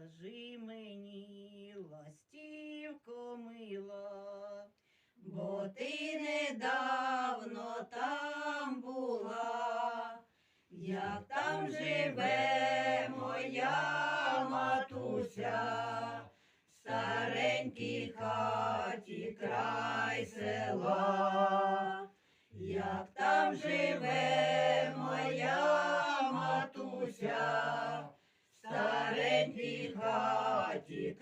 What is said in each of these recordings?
скажи мені, ластівко мила, бо ти недавно там була, як там живе моя матуся, в старенькій хаті край села, як там живе моя матуся, хаті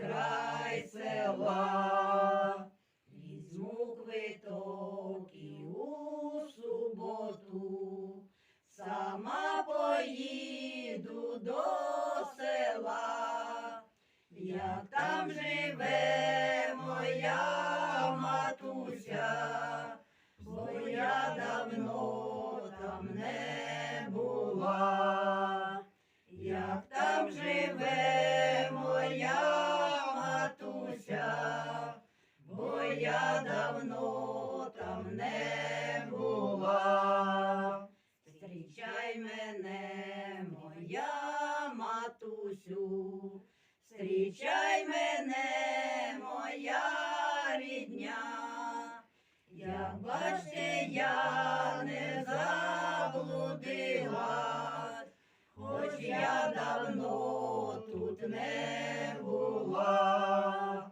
край села, візьму квиток і у суботу, сама поїду до села, як зустрічай мене, моя рідня. Як бачите, я не заблудилась, хоч я давно тут не була.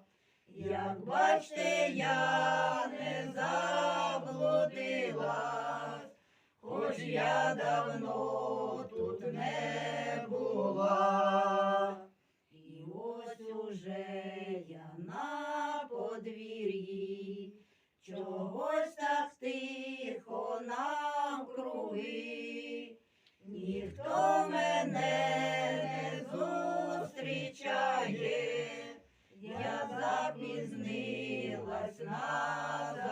Як бачите, я не заблудилась, хоч я давно чогось так тихо навкруги, ніхто мене не зустрічає, я запізнилась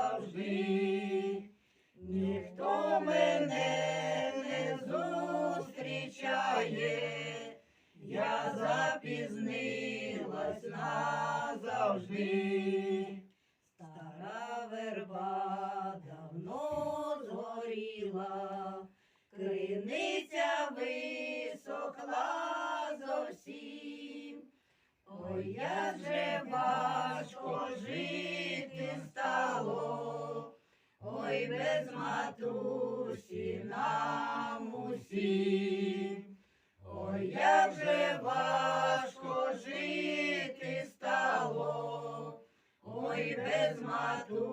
назавжди, ніхто мене не зустрічає, я запізнилась назавжди. Криниця висохла зовсім. Ой, як же важко жити стало, ой, без матусі нам усім. Ой, як же важко жити стало, ой, без матусі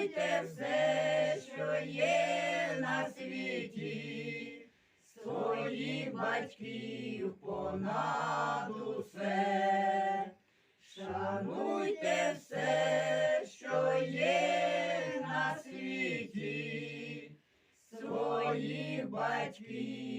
Шануйте все, що є на світі, своїх батьків понад усе. Шануйте все, що є на світі, своїх батьків